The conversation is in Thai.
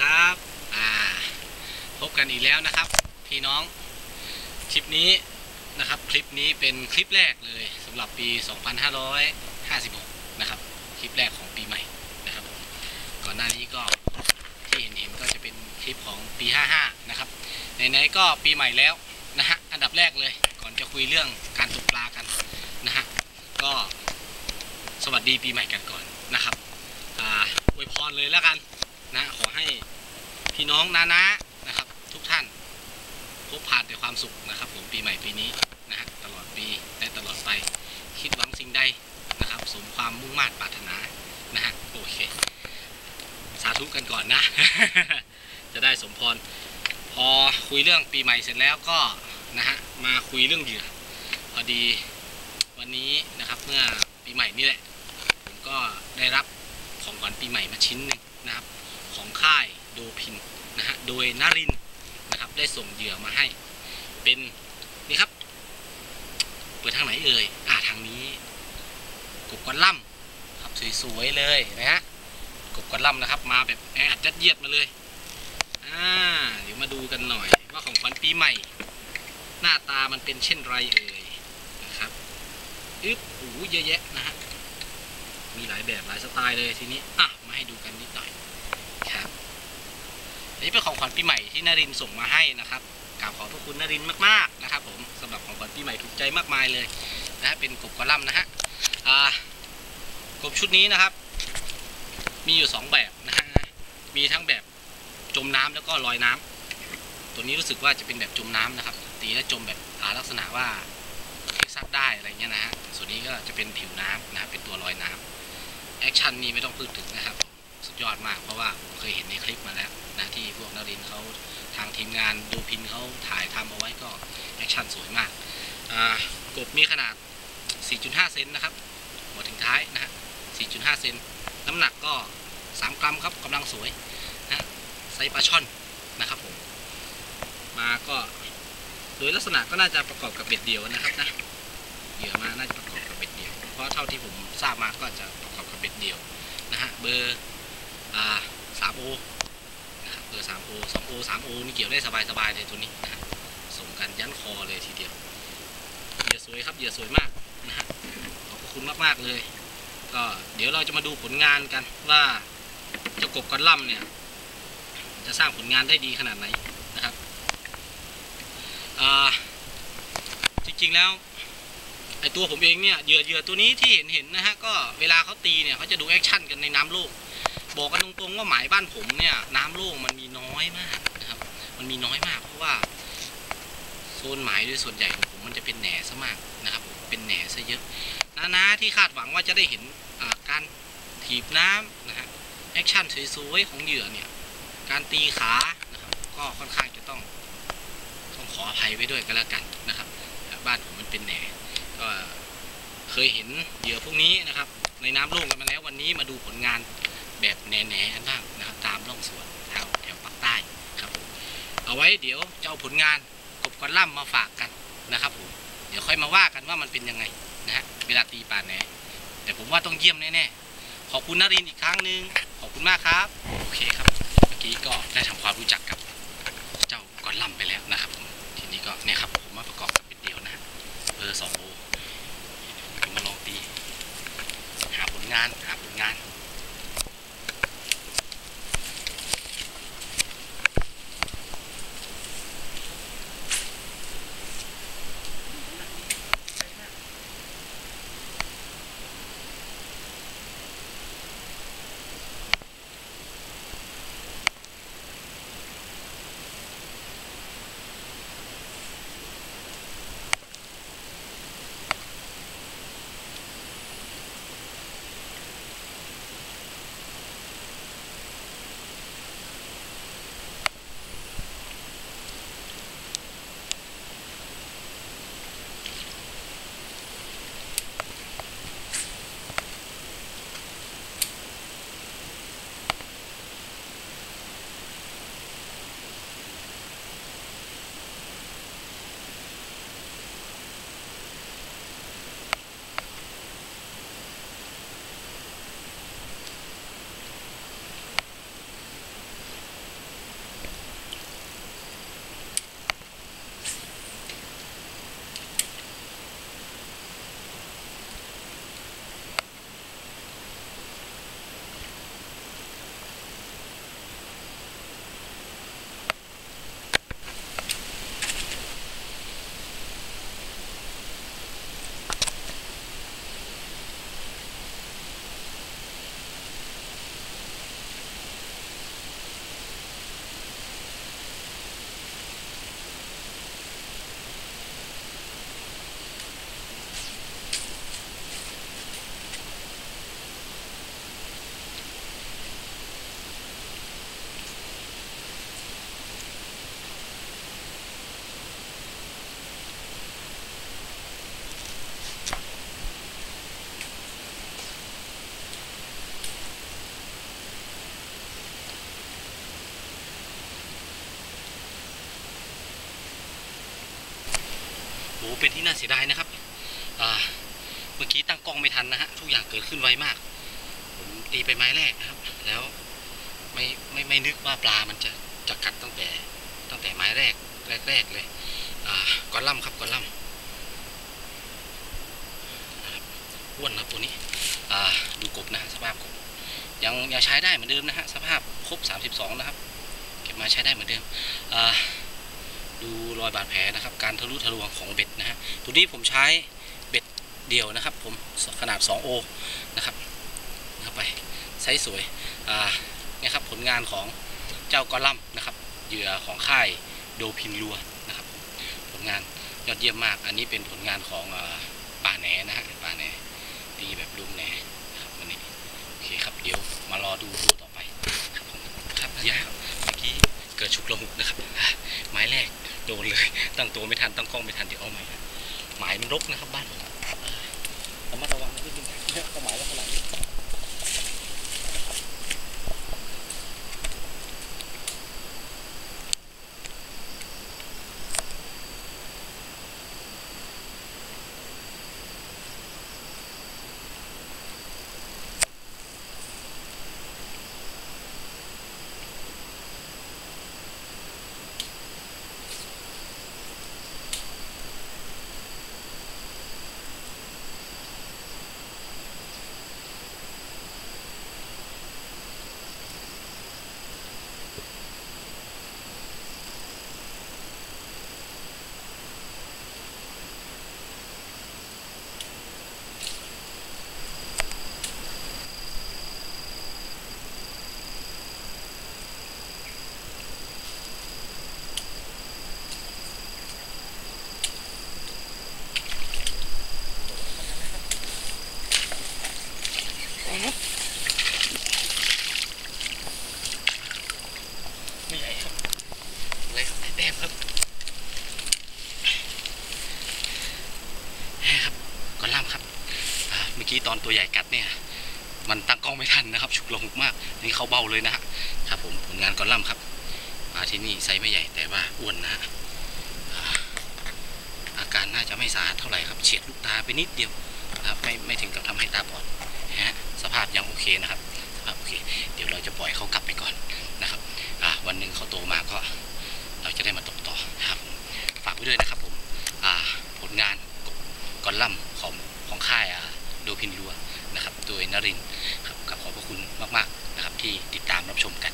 ครับอ่าพบกันอีกแล้วนะครับ พี่น้องคลิปนี้นะครับ คลิปนี้เป็นคลิปแรกเลยสำหรับปี 2556 นะครับ คลิปแรกของปีใหม่นะครับ ก่อนหน้านี้ก็ที่เห็นเห็นก็จะเป็นคลิปของปี 55 นะครับไหนๆก็ปีใหม่แล้วนะฮะอันดับแรกเลย ก่อนจะคุยเรื่องการตกปลากันนะฮะก็สวัสดีปีใหม่กันก่อนนะครับอ่าอวยพรเลยแล้วกัน นะ ขอให้พี่น้องนานะนะครับ ทุกท่าน พบผ่านแต่ความสุขนะครับ ผมปีใหม่ปีนี้นะฮะตลอดปีและตลอดไป คิดหวังสิ่งใดนะครับ สมความมุ่งมา่ปรารถนานะฮะโอเค สาธุกันก่อนนะ จะได้สมพร พอคุยเรื่องปีใหม่เสร็จแล้วก็นะฮะมาคุยเรื่องเหยื่อพอดีวันนี้นะครับเมื่อปีใหม่นี่แหละ ผมก็ได้รับของขวัญปีใหม่มาชิ้นหนึ่งนะครับ ของค่ายโดพินนะฮะโดยนรินนะครับได้ส่งเหยื่อมาให้ เป็นนี่ครับ เปิดทางไหนเอ่ยอ่าทางนี้กบกวนล่ำครับสวยๆเลยนะฮะกบกวนล่ำนะครับ มาแบบแออัดยัดเยียดมาเลยอ่าเดี๋ยวมาดูกันหน่อย ว่าของขวัญปีใหม่ หน้าตามันเป็นเช่นไรเอ่ยนะครับอึ๊บโอ้โหเยอะแยะนะฮะมีหลายแบบหลายสไตล์เลยทีนี้อะมาให้ดูกันนิดหน่อย ครับนนี้เป็นของขวัญปีใหม่ที่นรินส่งมาให้นะครับกราบขอบพระคุณนรินมากๆนะครับ ผมสำหรับของขวัญปีใหม่ถูกใจมากมายเลยนะฮะเป็นกบกระล่ำนะฮะอ่ากบชุดนี้นะครับ มีอยู่สองแบบนะฮะมีทั้งแบบจมน้ำแล้วก็ลอยน้ำตัวนี้รู้สึกว่าจะเป็นแบบจมน้ำนะครับ ตีและจมแบบอาลักษณะว่าซัสได้อะไรเงี้ยนะฮะส่วนนี้ก็จะเป็นผิวน้ำนะครับเป็นตัวลอยน้ำแอคชั่นนี่ไม่ต้องพูดถึงนะครับ ยอดมาก เพราะว่าผมเคยเห็นในคลิปมาแล้วนะที่พวกนารินเขาทางทีมงานดูพินเขาถ่ายทำเอาไว้ก็แอคชั่นสวยมากกบมีขนาด 4.5 เซนนะครับ หัวถึงท้ายนะฮะ 4.5 เซน น้ำหนักก็ 3 กรัมครับกำลังสวยนะไซปลาช่อนนะครับผม มาก็โดยลักษณะก็น่าจะประกอบกับเบ็ดเดียวนะครับนะ เหยื่อมาน่าจะประกอบกับเบ็ดเดียว เพราะเท่าที่ผมทราบมาก็จะประกอบกับเบ็ดเดียวนะฮะ เบอร์ อ่าสามโอนะครับเบอร์สามโอสองโอสามโอนี่เกี่ยวได้สบายๆเลยตัวนี้นะส่งกันยันคอเลยทีเดียวเหยื่อสวยครับเหยื่อสวยมากนะฮะขอบคุณมากๆเลย ก็เดี๋ยวเราจะมาดูผลงานกันว่าเจ้ากบกระล่ำเนี่ย จะสร้างผลงานได้ดีขนาดไหนนะครับจริงๆแล้วไอตัวผมเองเนี่ยเหยื่อเหยื่อตัวนี้ที่เห็นเห็นนะฮะก็เวลาเขาตีเนี่ยเขาจะดูแอคชั่นกันในน้ำโลก บอกกันตรงๆว่าหมายบ้านผมเนี่ย น้ำโลกมันมีน้อยมากนะครับ มันมีน้อยมากเพราะว่า โซนหมายโดยส่วนใหญ่ของผมมันจะเป็นแหน่ซะมากนะครับ เป็นแหน่ซะเยอะนานาที่คาดหวังว่าจะได้เห็นการถีบน้ำนะฮะแอคชั่นสวยๆของเหยื่อเนี่ย การตีขานะครับ ก็ค่อนข้างจะต้องต้องขออภัยไว้ด้วยก็แล้วกันนะครับ บ้านผมมันเป็นแหน่ก็เคยเห็นเหยื่อพวกนี้นะครับ ในน้ำโล่งกันมาแล้ววันนี้มาดูผลงาน แบบแหน่ๆกันบ้างนะครับตามร่องสวนแถวแถวภาคใต้ครับผมเอาไว้เดี๋ยวจะเอาผลงานกบกระล่ำมาฝากกันนะครับผมเดี๋ยวค่อยมาว่ากันว่ามันเป็นยังไงนะฮะเวลาตีป่าแหนแต่ผมว่าต้องเยี่ยมแน่ๆขอบคุณนรินอีกครั้งหนึ่งขอบคุณมากครับโอเคครับ เมื่อกี้ก็ได้ทำความรู้จักกับเจ้ากระล่ำไปแล้วนะครับผมทีนี้ก็เนี่ยครับผมมาประกอบกับเป็นเดียวนะเบอร์สองโอเดี๋ยวมาลองตี หาผลงานหาผลงาน เป็นที่น่าเสียดายนะครับเมื่อกี้ตั้งกล้องไม่ทันนะฮะทุกอย่างเกิดขึ้นไวมาก ผมตีไปไม้แรกนะครับ แล้วไม่ไม่ไม่นึกว่าปลามันจะจะกัดตั้งแต่ตั้งแต่ไม้แรกแรกแรกเลยอ่ากอลัมครับกอลัมน์นะครับอ้วนครับตัวนี้ดูกบนะฮะสภาพกบยังยังใช้ได้เหมือนเดิมนะฮะสภาพครบ 32 นะครับ เก็บมาใช้ได้เหมือนเดิมอ่า ดูรอยบาดแผลนะครับ การทะลุทะลวงของเบ็ดนะฮะตัวนี้ผมใช้เบ็ดเดี่ยวนะครับ ผมขนาด 2 โอนะครับเข้าไปไซส์สวยอ่านี่ครับผลงานของเจ้ากอลัมนะครับเหยื่อของค่ายโดพินลัวนะครับ ผลงานยอดเยี่ยมมาก อันนี้เป็นผลงานของอป่าแหนนะฮะป่าแหนตีแบบลุมแหนครับวันนี้โอเคครับเดี๋ยวมารอดูตัวต่อ โดนเลย ตั้งตัวไม่ทันตั้งกล้องไม่ทันเดี๋ยวเอาใหม่หมายมันรกนะครับบ้านผมเออระมัดระวังนิดนึงเนี่ยเอาหมายแล้วขนาดนี้ ไม่ใหญ่ครับเลยครับแต้มครับแหมครับก่อนล่ำครับ อ่าเมื่อกี้ตอนตัวใหญ่กัดเนี่ย มันตั้งกล้องไม่ทันนะครับฉุกละหุกมากนี่เขาเบาเลยนะฮะครับผมผลงานก่อนล่ำครับมาที่นี่ไซส์ไม่ใหญ่แต่ว่าอ้วนนะฮะอาการน่าจะไม่สาหัสเท่าไหร่ครับเฉียดลูกตาไปนิดเดียวนะครับไม่ไม่ถึงกับทำให้ตาบอดนะฮะสภาพยังโอเคนะครับสภาพโอเค เดี๋ยวเราจะปล่อยเขากลับไปก่อนนะครับอ่าวันหนึ่งเขาโตมาก็เราจะได้มาตกต่อนะครับฝากไว้ด้วยนะครับผมอ่าผลงานกอลัมของของค่ายอ่า โดพินรัวนะครับ โดยนรินครับกับขอบพระคุณมากๆนะครับที่ติดตามรับชมกัน